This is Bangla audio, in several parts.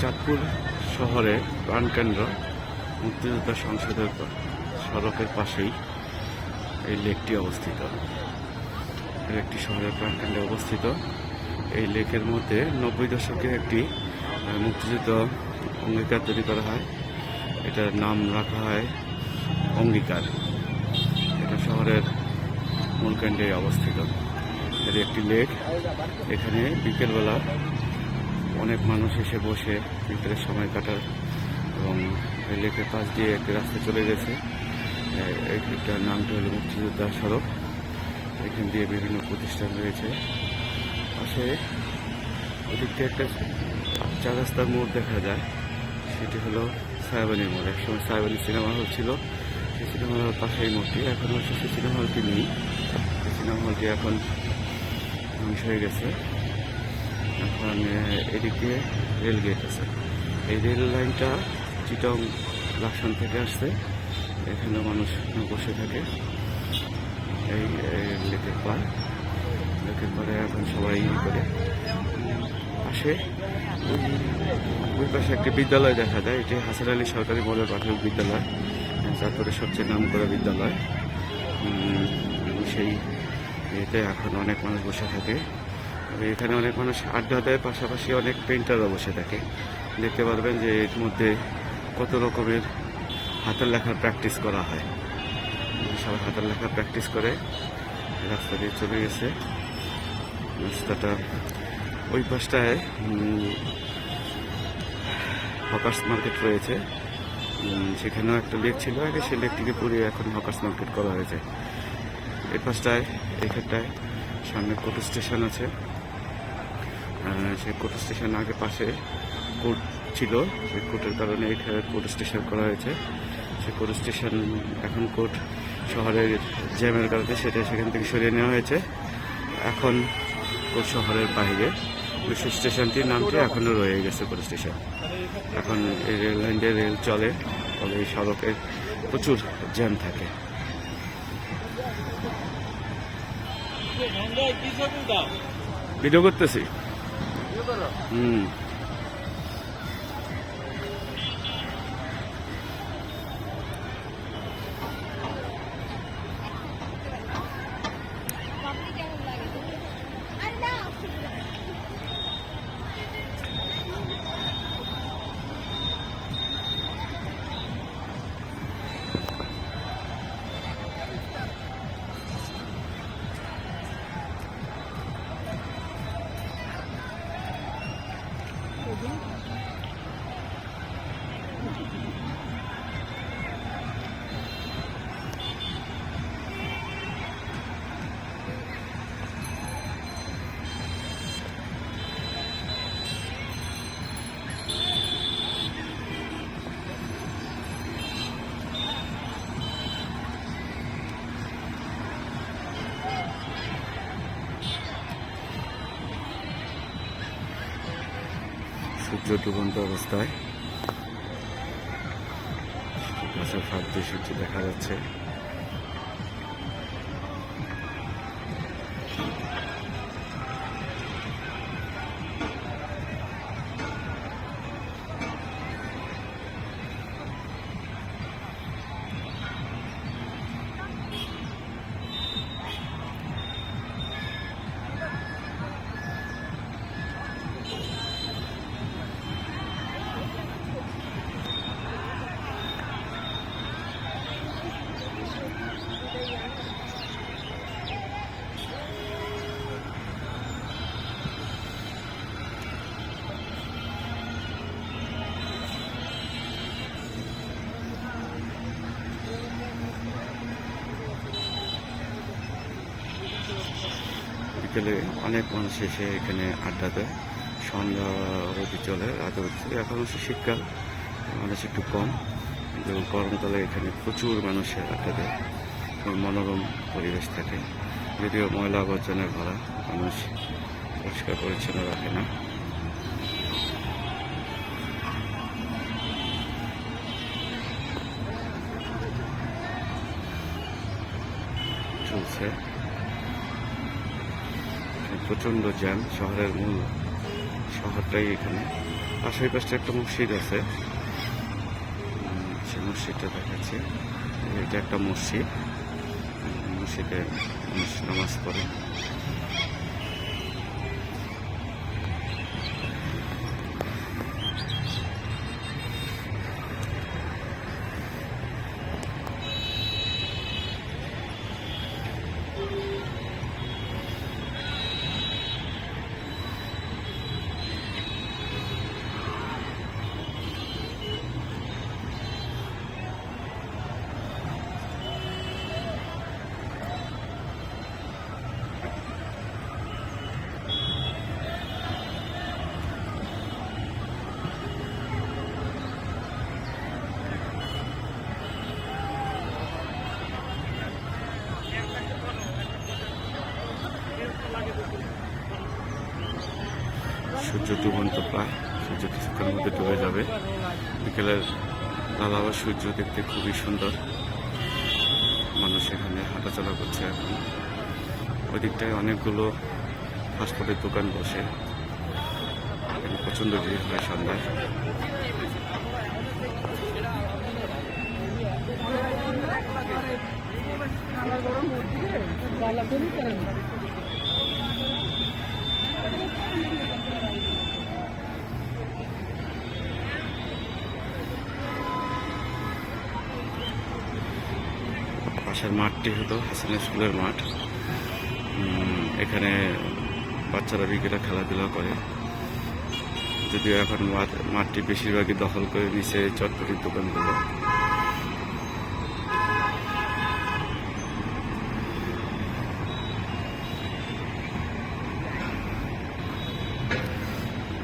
চাঁদপুর শহরে প্রাণকেন্দ্র মুক্তিযোদ্ধা সংসদের সড়কের পাশেই এই লেকটি অবস্থিত। একটি শহরের প্রাণকেন্দ্রে অবস্থিত। এই লেকের মধ্যে নব্বই দশকে একটি মুক্তিযুদ্ধ অঙ্গীকার তৈরি করা হয়। এটার নাম রাখা হয় অঙ্গীকার। এটা শহরের মূল কেন্দ্রে অবস্থিত। এর একটি লেক। এখানে বিকেলবেলা অনেক মানুষ এসে বসে ভিতরে সময় কাটার এবং লেকের পাশ দিয়ে একটি রাস্তা চলে গেছে। এ- এইটার নামটি হলো মুক্তিযোদ্ধা সড়ক। এখান দিয়ে বিভিন্ন প্রতিষ্ঠান রয়েছে। পাশে ওদিক থেকে একটা চার রাস্তার মোড় দেখা যায়। সেটি হলো সায়াবানি মোড়। একসময় সায়াবানি সিনেমা হল ছিল। সেই সিনেমা হল পাশে এই মোড়টি। এখন অবশ্য সেই সিনেমা হলটি নেই। সেই সিনেমা হলটি এখন ধ্বংস হয়ে গেছে। এখন এদিকে রেল গেট আছে। এই রেল লাইনটা চিটং লাকসাম থেকে আসছে। এখানে মানুষ বসে থাকে। এই লেকের পার লেকের পারে এখন সবাই ই করে। আসে ওই পাশে একটি বিদ্যালয় দেখা যায়। এটি হাসান আলী সরকারি মডেল প্রাথমিক বিদ্যালয়। তারপরে সবচেয়ে নাম করা বিদ্যালয় সেই এতে এখন অনেক মানুষ বসে থাকে। এখানে অনেক মানুষ আড্ডা দেয়, পাশাপাশি অনেক পেন্টারও বসে থাকে। দেখতে পারবেন যে এর মধ্যে কত রকমের হাতের লেখার প্র্যাকটিস করা হয়। সবাই হাতের লেখা প্র্যাকটিস করে রাস্তা দিয়ে চলে গেছে। রাস্তাটা ওই পাশটায় হকার্স মার্কেট রয়েছে। সেখানেও একটা লেক ছিল আগে, সেই লেকটিকে পুড়িয়ে এখন হকার্স মার্কেট করা হয়েছে। এই পাশটায় এখানটায় সামনে কোটো স্টেশন আছে। সেই কোটো স্টেশন আগে পাশে কোর্ট ছিল। সেই কোর্টের কারণে এখানে কোর্ট স্টেশন করা হয়েছে। সেই কোর্ট স্টেশন, এখন কোর্ট শহরের জ্যামের কারণে সেটা সেখান থেকে সরিয়ে নেওয়া হয়েছে। এখন কোর্ট শহরের বাইরে। সেই স্টেশনটির নামটি এখনও রয়ে গেছে কোর্ট স্টেশন। এখন এই রেল লাইন দিয়ে রেল চলে, ফলে এই সড়কে প্রচুর জ্যাম থাকে। ভিডিও করতেছি। হুম সূর্য ডুবন্ত অবস্থায়। গাছের ফাঁক সূর্য দেখা যাচ্ছে। বিকেলে অনেক মানুষ এসে এখানে আড্ডা দেয়। সন্ধ্যা অবধি চলে, রাত চলে। এখন হচ্ছে শীতকাল, মানুষ একটু কম। কিন্তু গরমকালে এখানে প্রচুর মানুষের আড্ডা দেয়। মনোরম পরিবেশ থাকে। যদিও ময়লা আবর্জনায় ভরা, মানুষ পরিষ্কার পরিচ্ছন্ন রাখে না। চলছে। প্রচণ্ড জ্যাম শহরের মূল শহরটাই এখানে। পাশের পাশে একটা মসজিদ আছে। সে মসজিদটা দেখাচ্ছে। এটা একটা মসজিদ। মসজিদে মানুষ নামাজ পড়ে। সূর্য ডুবন্ত প্রায়, সূর্য কিছুক্ষণের মধ্যে ডুবে যাবে। বিকেলের লালাবা সূর্য দেখতে খুবই সুন্দর। মানুষ এখানে হাঁটাচলা করছে এখন। ওই দিকটায় অনেকগুলো ফাস্টফুডের দোকান বসে। প্রচণ্ড ভিড় হয় সন্ধ্যায়। পাশের মাঠটি হতো হাসান স্কুলের মাঠ। এখানে বাচ্চারা বিকেলে খেলাধুলা করে। যদিও এখন মাঠ- মাঠটি বেশিরভাগই দখল করে নিছে চটপটির দোকানগুলো।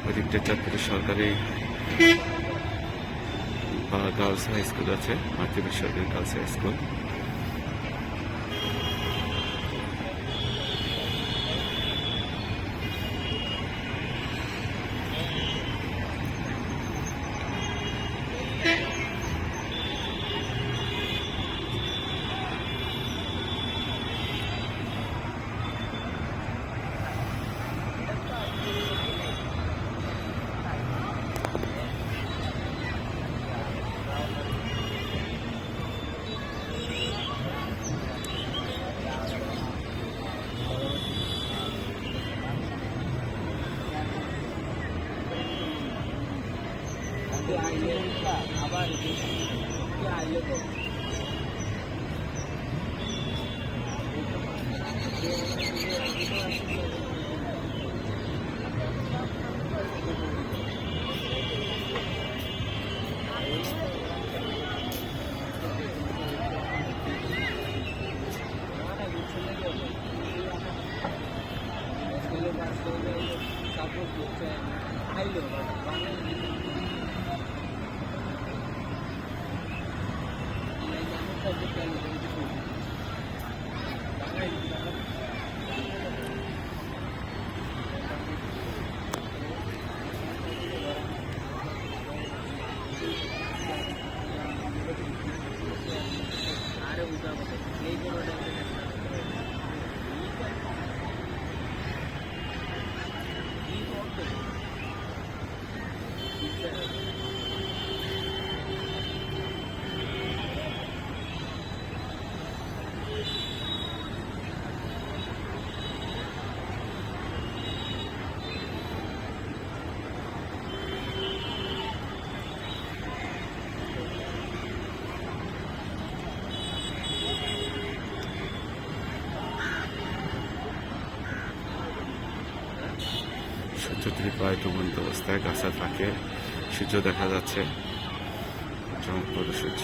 ওদিকটা চটপটি সরকারি বা গার্লস হাই স্কুল আছে মাতৃভূমি সরকারি গার্লস হাই স্কুল আইলে আবার আইলে Thank you. প্রায় ডুবন্ত অবস্থায় গাছের ফাঁকে সূর্য দেখা যাচ্ছে। চমকপ্রদ সূর্য